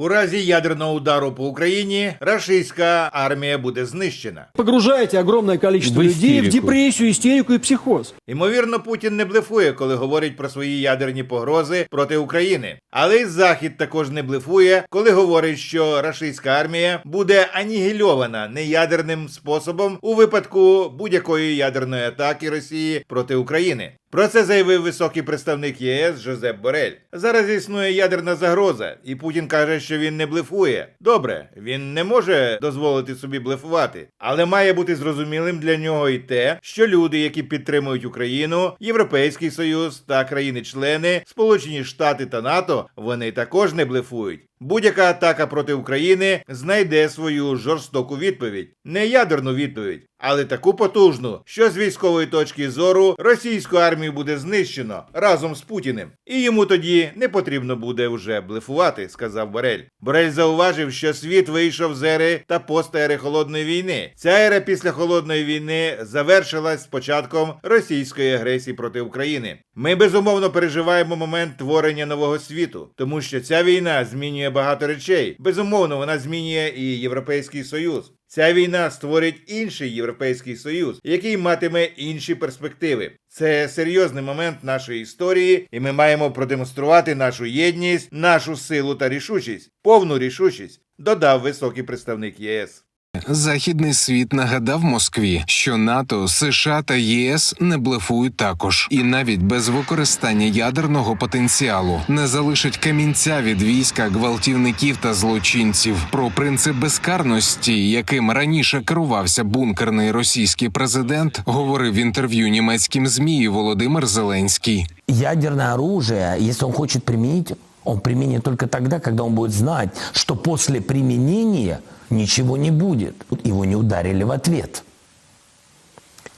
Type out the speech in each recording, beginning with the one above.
У разі ядерного удару по Україні рашистська армія буде знищена. Погружаете огромное количество В людей в истерику. депрессию, истерику и психоз. Ймовірно, Путін не блефує, коли говорить про свої ядерні погрози проти України. Але й Захід також не блефує, коли говорить, що рашистська армія буде анігільована неядерним способом у випадку будь-якої ядерної атаки Росії проти України. Про це заявив високий представник ЄС Жозеп Борель. Зараз існує ядерна загроза, і Путін каже, що він не блефує. Добре, він не може дозволити собі блефувати, але має бути зрозумілим для нього і те, що люди, які підтримують Україну, Європейський Союз та країни-члени, Сполучені Штати та НАТО, вони також не блефують. Будь-яка атака проти України знайде свою жорстоку відповідь, не ядерну відповідь, але таку потужну, що з військової точки зору російську армію буде знищено разом з Путіним, і йому тоді не потрібно буде вже блефувати, сказав Борель. Борель зауважив, що світ вийшов з ери та постери холодної війни. Ця ера після холодної війни завершилась з початком російської агресії проти України. Ми безумовно переживаємо момент творення нового світу, тому що ця війна змінює багато речей. Безумовно, вона змінює і Європейський Союз. Ця війна створить інший європейський союз, який матиме інші перспективи. Це серйозний момент нашої історії, і ми маємо продемонструвати нашу єдність, нашу силу та рішучість, повну рішучість, додав високий представник ЄС. Західний світ нагадав Москві, що НАТО, США та ЄС не блефують також, і навіть без використання ядерного потенціалу не залишить камінця від війська гвалтівників та злочинців. Про принцип безкарності, яким раніше керувався бункерний російський президент, говорив в інтерв'ю німецьким змі Володимир Зеленський. ядерное оружие, если он хочет применить, он применит только тогда, когда он будет знать, что после применения ничего не будет. Его не ударили в ответ.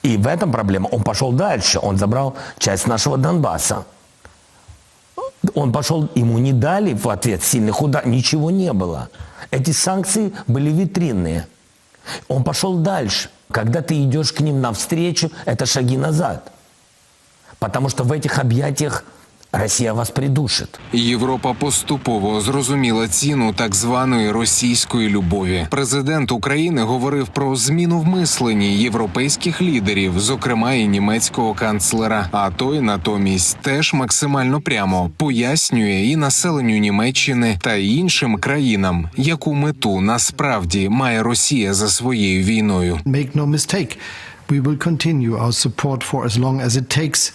И в этом проблема. Он пошел дальше. Он забрал часть нашего Донбасса. Он пошел, ему не дали в ответ сильных ударов, ничего не было. Эти санкции были витринные. Он пошел дальше. Когда ты идешь к ним навстречу, это шаги назад. Потому что в этих объятиях Россия вас придушит. Європа поступово зрозуміла ціну так званої російської любові. Президент України говорив про зміну в мисленні європейських лідерів, зокрема і німецького канцлера. А той натомість теж максимально прямо пояснює і населенню Німеччини та іншим країнам, яку мету насправді має Росія за своєю війною. Make no mistake, we will continue our support for as long as it takes.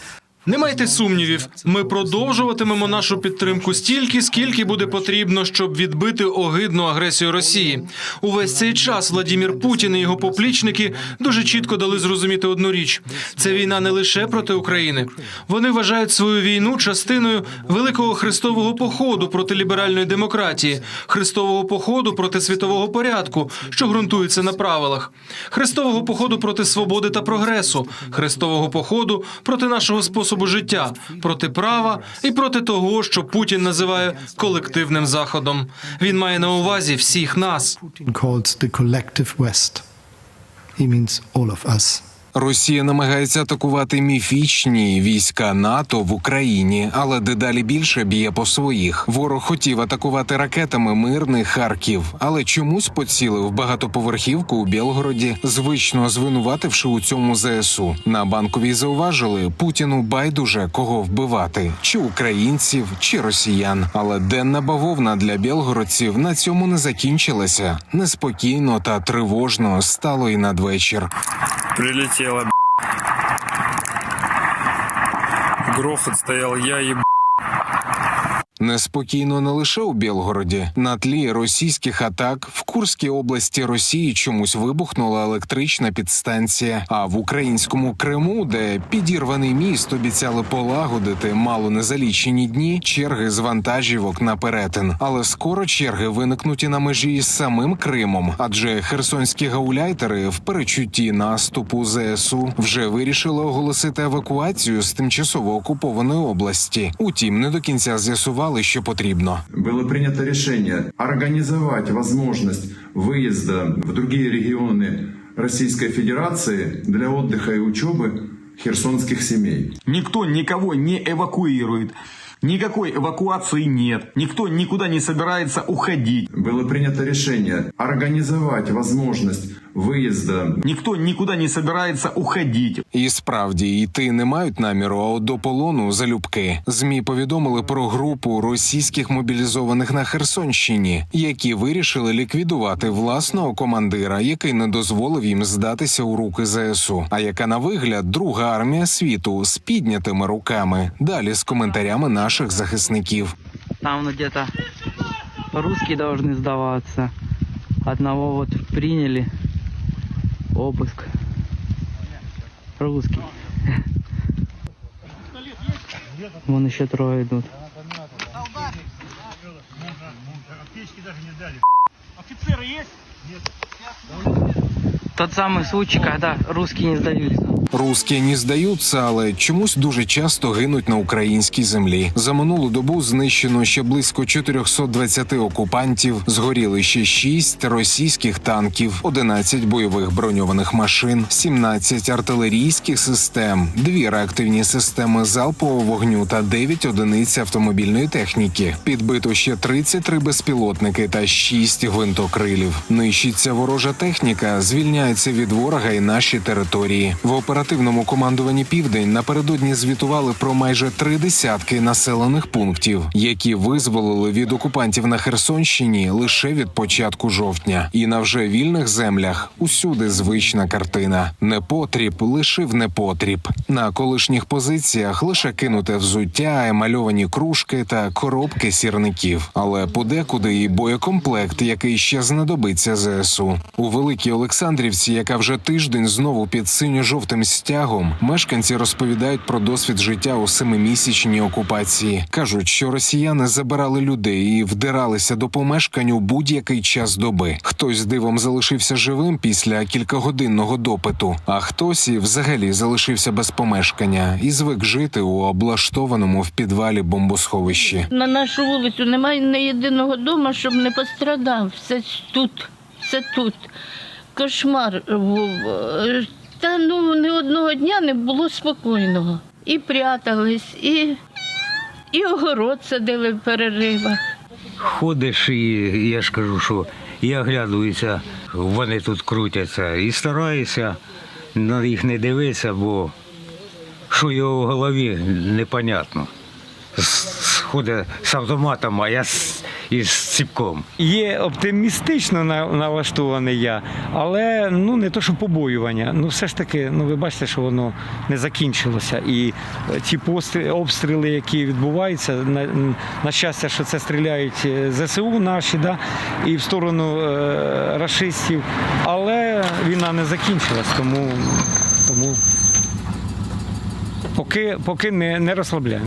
Не майте сумнівів, ми продовжуватимемо нашу підтримку стільки, скільки буде потрібно, щоб відбити огидну агресію Росії. Увесь цей час Владімір Путін і його поплічники дуже чітко дали зрозуміти одну річ: це війна не лише проти України. Вони вважають свою війну частиною великого хрестового походу проти ліберальної демократії, хрестового походу проти світового порядку, що ґрунтується на правилах, хрестового походу проти свободи та прогресу, хрестового походу проти нашого способу життя, проти права і проти того, що Путін називає колективним заходом. Він має на увазі всіх нас. путін вест мінс He means all of us. Росія намагається атакувати міфічні війська НАТО в Україні, але дедалі більше б'є по своїх. Ворог хотів атакувати ракетами мирний Харків, але чомусь поцілив багатоповерхівку у Білгороді, звично звинувативши у цьому ЗСУ. На банковій зауважили Путіну байдуже кого вбивати: чи українців, чи росіян. Але денна бавовна для білгородців на цьому не закінчилася. Неспокійно та тривожно стало і надвечір. Прилетело, б***. Грохот стоял, я еб... Неспокійно не лише у Білгороді. На тлі російських атак в Курській області Росії чомусь вибухнула електрична підстанція. А в українському Криму, де підірваний міст обіцяли полагодити мало не за лічені дні, черги з вантажівок на перетин. Але скоро черги виникнуть і на межі з самим Кримом, адже херсонські гауляйтери в перечутті наступу ЗСУ вже вирішили оголосити евакуацію з тимчасово окупованої області. Утім, не до кінця з'ясували, знали, що потрібно. Було прийнято рішення організувати можливість виїзду в інші регіони Російської Федерації для отдыха і учоби херсонських сімей. Ніхто нікого не евакуює. Никакой эвакуации нет, никто никуда не собирается уходить. Было принято решение организовать возможность выезда Никто никуда не собирается уходить. І справді йти не мають наміру, а от до полону залюбки. Змі повідомили про групу російських мобілізованих на Херсонщині, які вирішили ліквідувати власного командира, який не дозволив їм здатися у руки ЗСУ. А яка на вигляд друга армія світу з піднятими руками. Далі з коментарями наших захисників. Там ну, где-то по-русски должны сдаваться. Одного вот приняли. Обыск. Русский. Вон еще трое идут. Тот самый случай, когда русские не сдавались. Русські не здаються, але чомусь дуже часто гинуть на українській землі. За минулу добу знищено ще близько 420 окупантів, згоріли ще 6 російських танків, 11 бойових броньованих машин, 17 артилерійських систем, 2 реактивні системи залпового вогню та 9 одиниць автомобільної техніки. Підбито ще 33 безпілотники та 6 гвинтокрилів. Нищиться ворожа техніка, звільняється від ворога і наші території. В оперативному командуванні Південь напередодні звітували про майже три десятки населених пунктів, які визволили від окупантів на Херсонщині лише від початку жовтня. І на вже вільних землях усюди звична картина. Непотріб лишив непотріб. На колишніх позиціях лише кинуте взуття, емальовані кружки та коробки сірників. Але подекуди і боєкомплект, який ще знадобиться ЗСУ. У Великій Олександрівці, яка вже тиждень знову під синьо-жовтим стягом, мешканці розповідають про досвід життя у семимісячній окупації. кажуть, що росіяни забирали людей і вдиралися до помешкань у будь-який час доби. Хтось дивом залишився живим після кількагодинного допиту, а хтось і взагалі залишився без помешкання і звик жити у облаштованому в підвалі бомбосховищі. На нашу вулицю немає ні єдиного дому, щоб не пострадав. Все тут, все тут. Кошмар був. Та ну ні одного дня не було спокійного. І прятались, і, і огород садили в переривах. Ходиш і я ж кажу, що і оглядуюся, вони тут крутяться, і стараюся на їх не дивитися, бо що його в голові непонятно. Ходить з автоматом, а я з, із ціпком. Є оптимістично налаштований я, але ну не то, що побоювання. Ну все ж таки, ну ви бачите, що воно не закінчилося. І е, ті обстріли, які відбуваються, на, на щастя, що це стріляють е, ЗСУ наші, да, і в сторону е, рашистів. Але війна не закінчилась, тому, тому поки, поки не, не розслабляємо.